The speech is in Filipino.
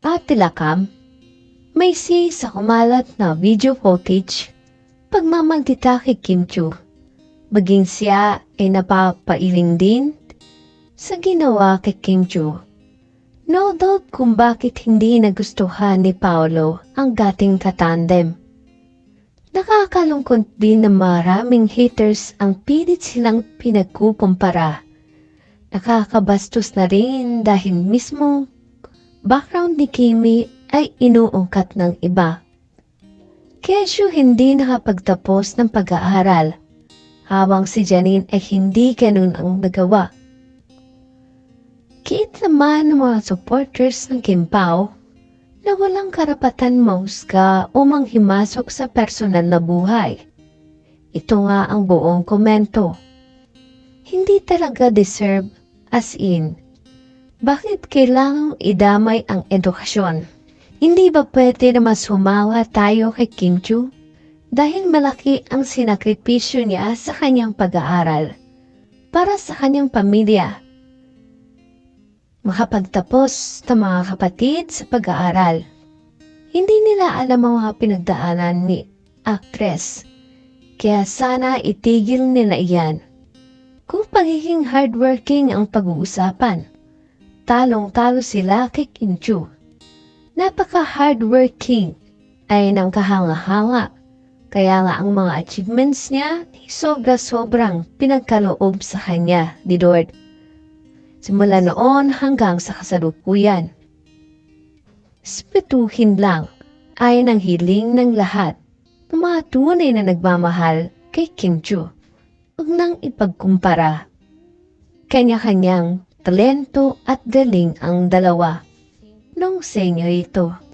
at tilakam. May si sa kumalat na video footage pagmamagdita kay Kim Chu. Maging siya ay napapailing din sa ginawa kay Kim Chu. No doubt kung bakit hindi nagustuhan ni Paolo ang gating katandem. Nakakalungkot din na maraming haters ang pilit silang pinagkukumpara. Nakakabastos na rin dahil mismo background ni Kimi ay inuungkat ng iba. Kesyo hindi nakapagtapos ng pag-aaral, habang si Janine ay hindi ganun ang nagawa. Kiit naman ng mga supporters ng Kim Pao na walang karapatan mausga o manghimasok sa personal na buhay. Ito nga ang buong komento. Hindi talaga deserve as in. Bakit kailangang idamay ang edukasyon? Hindi ba pwede na mas humawa tayo kay Kim Chu? Dahil malaki ang sinakripisyo niya sa kanyang pag-aaral para sa kanyang pamilya makapagtapos ng mga kapatid sa pag-aaral. Hindi nila alam ang mga pinagdaanan ni actress, kaya sana itigil nila iyan. Kung pagiging hardworking ang pag-uusapan, talong-talo sila kay Kim Chu. Napaka-hardworking ay nang kahanga-hanga, kaya nga ang mga achievements niya sobra-sobrang pinagkaloob sa kanya ni Lord simula noon hanggang sa kasalukuyan. Spituhin lang ay ng hiling ng lahat ng na nagmamahal kay Kim Chu. Huwag nang ipagkumpara. Kanya-kanyang talento at galing ang dalawa. Nung sa inyo ito.